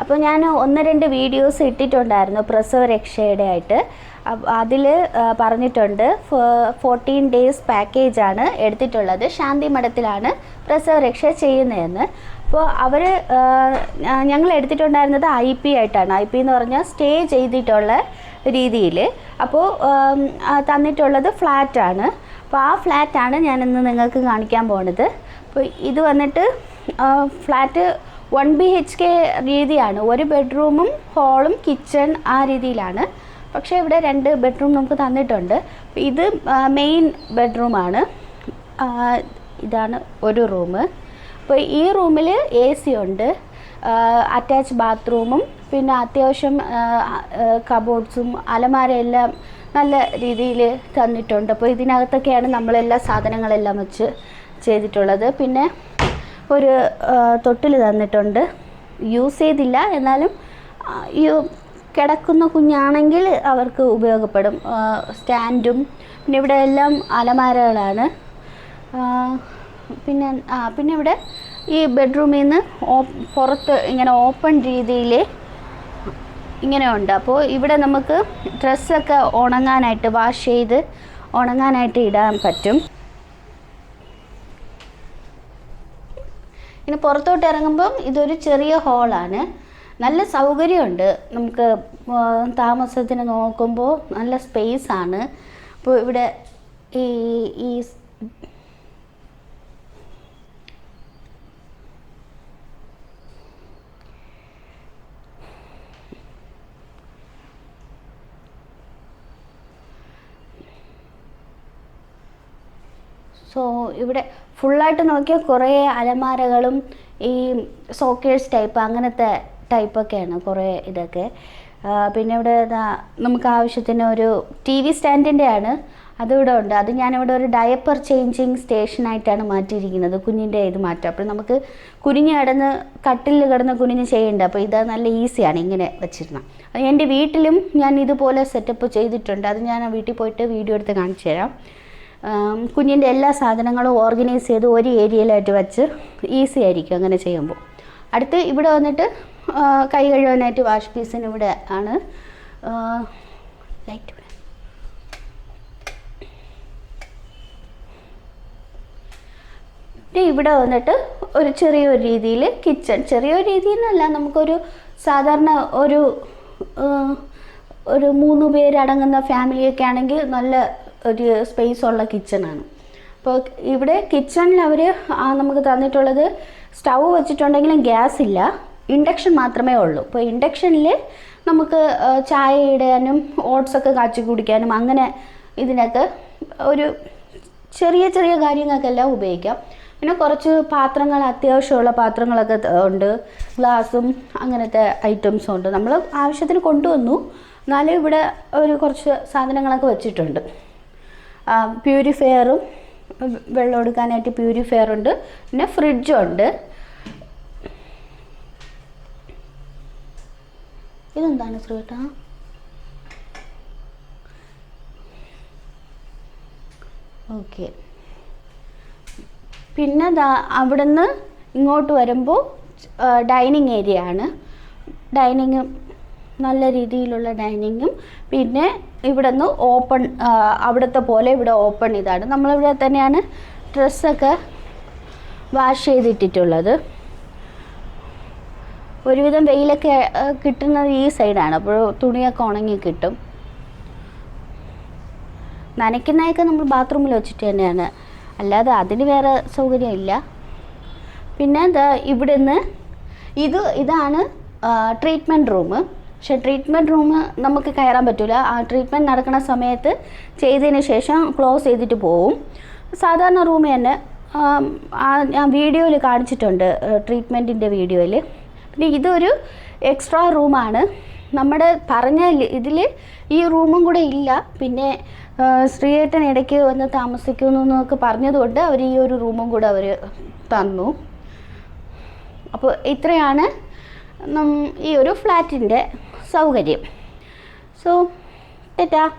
അപ്പോൾ ഞാൻ ഒന്ന് രണ്ട് വീഡിയോസ് ഇട്ടിട്ടുണ്ടായിരുന്നു പ്രസവ രക്ഷയുടെ ആയിട്ട് അതിൽ പറഞ്ഞിട്ടുണ്ട് ഫോർട്ടീൻ ഡേയ്സ് പാക്കേജാണ് എടുത്തിട്ടുള്ളത്. ശാന്തി മഠത്തിലാണ് പ്രസവ രക്ഷ ചെയ്യുന്നതെന്ന് അപ്പോൾ അവർ ഞങ്ങൾ എടുത്തിട്ടുണ്ടായിരുന്നത് ഐ പി ആയിട്ടാണ്. ഐ പി എന്ന് പറഞ്ഞാൽ സ്റ്റേ ചെയ്തിട്ടുള്ള രീതിയിൽ അപ്പോൾ തന്നിട്ടുള്ളത് ഫ്ലാറ്റാണ് അപ്പോൾ ആ ഫ്ലാറ്റാണ് ഞാനിന്ന് നിങ്ങൾക്ക് കാണിക്കാൻ പോണത്. അപ്പോൾ ഇത് വന്നിട്ട് flat one B H K രീതിയാണ്. ഒരു ബെഡ്റൂമും ഹോളും കിച്ചൺ ആ രീതിയിലാണ്. പക്ഷേ ഇവിടെ രണ്ട് ബെഡ്റൂം നമുക്ക് തന്നിട്ടുണ്ട്. ഇത് മെയിൻ ബെഡ്റൂമാണ്. ഇതാണ് ഒരു റൂം. അപ്പോൾ ഈ റൂമിൽ എ സി ഉണ്ട്. അറ്റാച്ച് ബാത്റൂമും പിന്നെ അത്യാവശ്യം കബോർഡ്സും അലമാരയെല്ലാം നല്ല രീതിയിൽ തന്നിട്ടുണ്ട്. അപ്പോൾ ഇതിനകത്തൊക്കെയാണ് നമ്മളെല്ലാ സാധനങ്ങളെല്ലാം വെച്ച് ചെയ്തിട്ടുള്ളത്. പിന്നെ ഒരു തൊട്ടിൽ തന്നിട്ടുണ്ട്. യൂസ് ചെയ്തില്ല. എന്നാലും ഈ കിടക്കുന്ന കുഞ്ഞാണെങ്കിൽ അവർക്ക് ഉപയോഗപ്പെടും. സ്റ്റാൻഡും പിന്നെ ഇവിടെ എല്ലാം അലമാരകളാണ്. പിന്നെ പിന്നെ ഇവിടെ ഈ ബെഡ്റൂമിൽ നിന്ന് പുറത്ത് ഇങ്ങനെ ഓപ്പൺ രീതിയിൽ ഇങ്ങനെ ഉണ്ട്. അപ്പോൾ ഇവിടെ നമുക്ക് ഡ്രസ്സൊക്കെ ഉണങ്ങാനായിട്ട് വാഷ് ചെയ്ത് ഉണങ്ങാനായിട്ട് ഇടാൻ പറ്റും. ഇനി പുറത്തോട്ട് ഇറങ്ങുമ്പം ഇതൊരു ചെറിയ ഹോളാണ് നല്ല സൗകര്യമുണ്ട്. നമുക്ക് താമസത്തിന് നോക്കുമ്പോൾ നല്ല സ്പേസ് ആണ്. അപ്പോൾ ഇവിടെ ഈ ഈ സ്- ഇവിടെ ഫുള്ളായിട്ട് നോക്കിയാൽ കുറേ അലമാരകളും ഈ സോക്കേഴ്സ് ടൈപ്പ് അങ്ങനത്തെ ടൈപ്പൊക്കെയാണ് കുറേ ഇതൊക്കെ. പിന്നെ ഇവിടെ നമുക്ക് ആവശ്യത്തിന് ഒരു ടി വി സ്റ്റാൻഡിന്റെ ആണ് അതിവിടെ ഉണ്ട്. അത് ഞാനിവിടെ ഒരു ഡയപ്പർ ചേഞ്ചിങ് സ്റ്റേഷനായിട്ടാണ് മാറ്റിയിരിക്കുന്നത്. കുഞ്ഞിന്റെ ഇത് മാറ്റം. അപ്പോൾ നമുക്ക് കുനിഞ്ഞ് കിടന്ന് കട്ടിലിൽ കിടന്ന് കുനിഞ്ഞ് ചെയ്യേണ്ട. അപ്പോൾ ഇത് നല്ല ഈസിയാണ് ഇങ്ങനെ വെച്ചിരുന്നത് എന്റെ വീട്ടിലും ഞാൻ ഇതുപോലെ സെറ്റപ്പ് ചെയ്തിട്ടുണ്ട്. അത് ഞാൻ വീട്ടിൽ പോയിട്ട് വീഡിയോ എടുത്ത് കാണിച്ചു തരാം. കുഞ്ഞിന്റെ എല്ലാ സാധനങ്ങളും ഓർഗനൈസ് ചെയ്ത് ഒരു ഏരിയയിലായിട്ട് വെച്ച് ഈസി ആയിരിക്കും അങ്ങനെ ചെയ്യുമ്പോൾ. അടുത്ത് ഇവിടെ വന്നിട്ട് കൈ കഴുകാനായിട്ട് വാഷ് പീസിന് ഇവിടെ ആണ് ലൈറ്റ് ഇവിടെ ഇവിടെ വന്നിട്ട് ഒരു ചെറിയൊരു രീതിയിൽ കിച്ചൺ ചെറിയൊരു രീതിയിൽ നിന്നല്ല നമുക്കൊരു സാധാരണ ഒരു ഒരു മൂന്ന് പേരടങ്ങുന്ന ഫാമിലിയൊക്കെ ആണെങ്കിൽ നല്ല ഒരു സ്പേസ് ഉള്ള കിച്ചണാണ് അപ്പോൾ ഇവിടെ കിച്ചണിൽ അവർ നമുക്ക് തന്നിട്ടുള്ളത് സ്റ്റൗ വെച്ചിട്ടുണ്ടെങ്കിലും ഗ്യാസ് ഇല്ല. ഇൻഡക്ഷൻ മാത്രമേ ഉള്ളൂ. അപ്പോൾ ഇൻഡക്ഷനിൽ നമുക്ക് ചായ ഇടാനും ഓട്സൊക്കെ കാച്ചി കുടിക്കാനും അങ്ങനെ ഇതിനൊക്കെ ഒരു ചെറിയ ചെറിയ കാര്യങ്ങൾക്കെല്ലാം ഉപയോഗിക്കാം. പിന്നെ കുറച്ച് പാത്രങ്ങൾ അത്യാവശ്യമുള്ള പാത്രങ്ങളൊക്കെ ഉണ്ട്. ഗ്ലാസും അങ്ങനത്തെ ഐറ്റംസും ഉണ്ട്. നമ്മൾ ആവശ്യത്തിന് കൊണ്ടുവന്നു. എന്നാലും ഇവിടെ ഒരു കുറച്ച് സാധനങ്ങളൊക്കെ വെച്ചിട്ടുണ്ട്. പ്യൂരിഫയറും വെള്ളം എടുക്കാനായിട്ട് പ്യൂരിഫയർ ഉണ്ട്. പിന്നെ ഫ്രിഡ്ജുണ്ട് ഇതെന്താണ് ശ്രീട്ടാ ഓക്കെ. പിന്നെ അവിടുന്ന് ഇങ്ങോട്ട് വരുമ്പോൾ ഡൈനിങ് ഏരിയ ആണ്. ഡൈനിങ് നല്ല രീതിയിലുള്ള ഡൈനിങ്ങും. പിന്നെ ഇവിടെ നിന്ന് ഓപ്പൺ അവിടുത്തെ പോലെ ഇവിടെ ഓപ്പൺ ഇതാണ്. നമ്മളിവിടെ തന്നെയാണ് ഡ്രസ്സൊക്കെ വാഷ് ചെയ്തിട്ടിട്ടുള്ളത്. ഒരുവിധം വെയിലൊക്കെ കിട്ടുന്നത് ഈ സൈഡാണ്. അപ്പോൾ തുണിയൊക്കെ ഉണങ്ങി കിട്ടും. നനയ്ക്കുന്നതൊക്കെ നമ്മൾ ബാത്റൂമിൽ വെച്ചിട്ട് തന്നെയാണ്. അല്ലാതെ അതിന് വേറെ സൗകര്യമില്ല. പിന്നെ ദാ ഇവിടുന്ന് ഇത് ഇതാണ് ട്രീറ്റ്മെന്റ് റൂം. പക്ഷെ ട്രീറ്റ്മെന്റ് റൂം നമുക്ക് കയറാൻ പറ്റില്ല ആ ട്രീറ്റ്മെന്റ് നടക്കുന്ന സമയത്ത് ചെയ്തതിന് ശേഷം ക്ലോസ് ചെയ്തിട്ട് പോവും. സാധാരണ റൂം തന്നെ ഞാൻ വീഡിയോയിൽ കാണിച്ചിട്ടുണ്ട് ട്രീറ്റ്മെന്റിന്റെ വീഡിയോയിൽ പിന്നെ ഇതൊരു എക്സ്ട്രാ റൂമാണ് നമ്മുടെ പറഞ്ഞ ഇതിൽ ഈ റൂമും കൂടെ ഇല്ല. പിന്നെ ശ്രീയേട്ടൻ ഇടയ്ക്ക് വന്ന് താമസിക്കുന്നു എന്നൊക്കെ പറഞ്ഞതുകൊണ്ട് അവർ ഈ ഒരു റൂമും കൂടെ അവർ തന്നു. അപ്പോൾ ഇത്രയാണ് ഈ ഒരു ഫ്ലാറ്റിന്റെ സൗകര്യം. സോ തെറ്റാ.